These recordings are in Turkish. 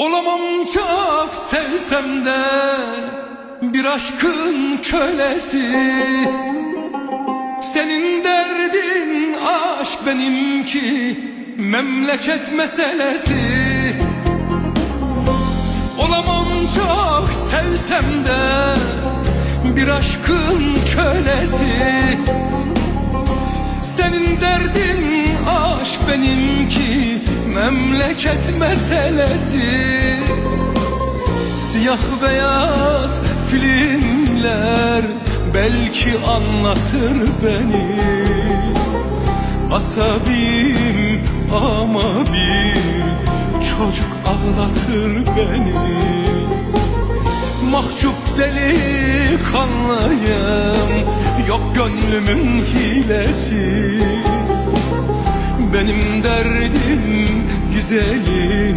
Olamam çok sevsem de bir aşkın kölesi. Senin derdin aşk benimki memleket meselesi. Olamam çok sevsem de bir aşkın kölesi. Senin derdin aşk benimki memleket meselesi. Siyah beyaz filmler belki anlatır beni. Asabiyim ama bir çocuk ağlatır beni. Mahcup delikanlıyım Yok gönlümün hilesi Benim derdim güzelim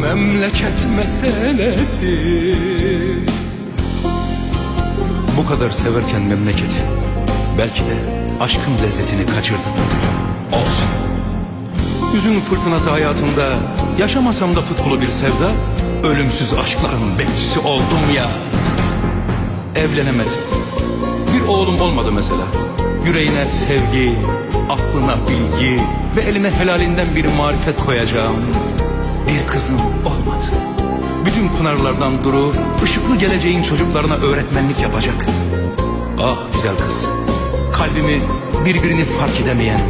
Memleket meselesi. Bu kadar severken memleketi Belki de aşkın lezzetini kaçırdım Olsun. Üzün fırtınası hayatımda Yaşamasam da tutkulu bir sevda Ölümsüz aşkların bekçisi oldum ya. Evlenemedim. Bir oğlum olmadı mesela. Yüreğine sevgi Aklına bilgi Ve eline helalinden bir marifet koyacağım Bir kızım olmadı bütün pınarlardan duru, ışıklı geleceğin çocuklarına öğretmenlik yapacak. Ah güzel kız, kalbimi birbirini fark edemeyen,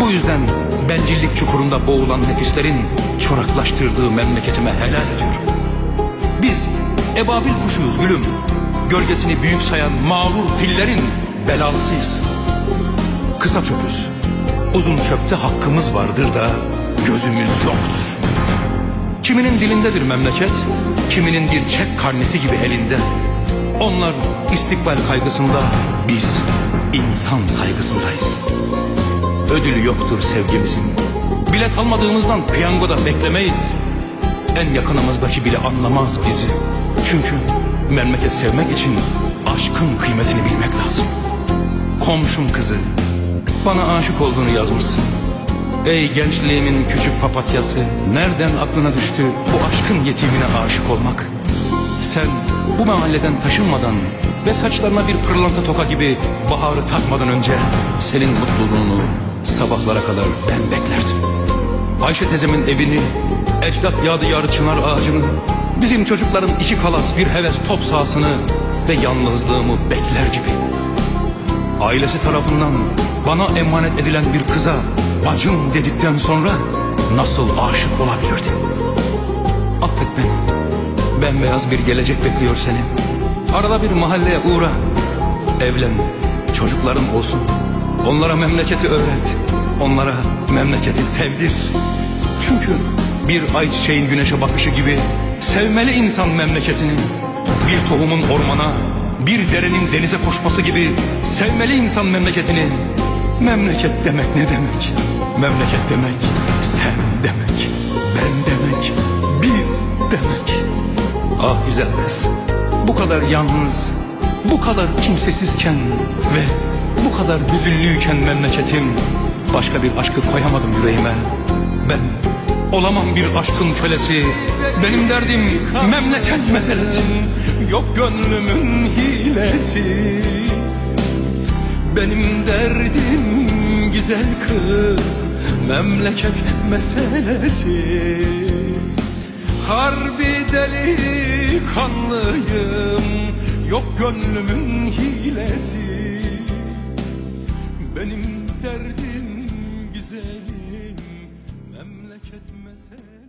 bu yüzden bencillik çukurunda boğulan nefislerin çoraklaştırdığı memleketime helal ediyorum. Biz ebabil kuşuyuz gülüm, gölgesini büyük sayan mağrur fillerin belalısıyız. Kısa çöpüz, uzun çöpte hakkımız vardır da gözümüz yoktur. Kiminin dilindedir memleket, kiminin bir çek karnesi gibi elinde. Onlar istikbal kaygısında, biz insan saygısındayız. Ödülü yoktur sevgimizin. Bilet almadığımızdan piyangoda beklemeyiz. En yakınımızdaki bile anlamaz bizi. Çünkü memleket sevmek için aşkın kıymetini bilmek lazım. Komşum kızı, bana aşık olduğunu yazmışsın. Ey gençliğimin küçük papatyası Nereden aklına düştü bu aşkın yetimine aşık olmak? Sen bu mahalleden taşınmadan Ve saçlarına bir pırlanta toka gibi Baharı takmadan önce Senin mutluluğunu sabahlara kadar ben beklerdim. Ayşe tezemin evini Ecdat yadigarı çınar ağacını Bizim çocukların iki kalas bir heves top sahasını Ve yalnızlığımı bekler gibi. Ailesi tarafından bana emanet edilen bir kıza bacım dedikten sonra nasıl aşık olabilirdi? Affet beni. Bembeyaz bir gelecek bekliyor seni. Arada bir mahalleye uğra. Evlen. Çocukların olsun. Onlara memleketi öğret. Onlara memleketi sevdir. Çünkü bir ayçiçeğin güneşe bakışı gibi sevmeli insan memleketini. Bir tohumun ormana, bir derenin denize koşması gibi sevmeli insan memleketini. Memleket demek ne demek? Memleket demek sen demek, ben demek, biz demek. Ah güzel kız, bu kadar yalnız, bu kadar kimsesizken ve bu kadar hüzünlüyken memleketim başka bir aşkı koyamadım yüreğime. Ben olamam bir aşkın kölesi. Benim derdim memleket meselesi. Yok gönlümün hilesi Benim derdim güzel kız Memleket meselesi. Harbi delikanlıyım Yok gönlümün hilesi. Benim derdim güzelim Memleket meselesi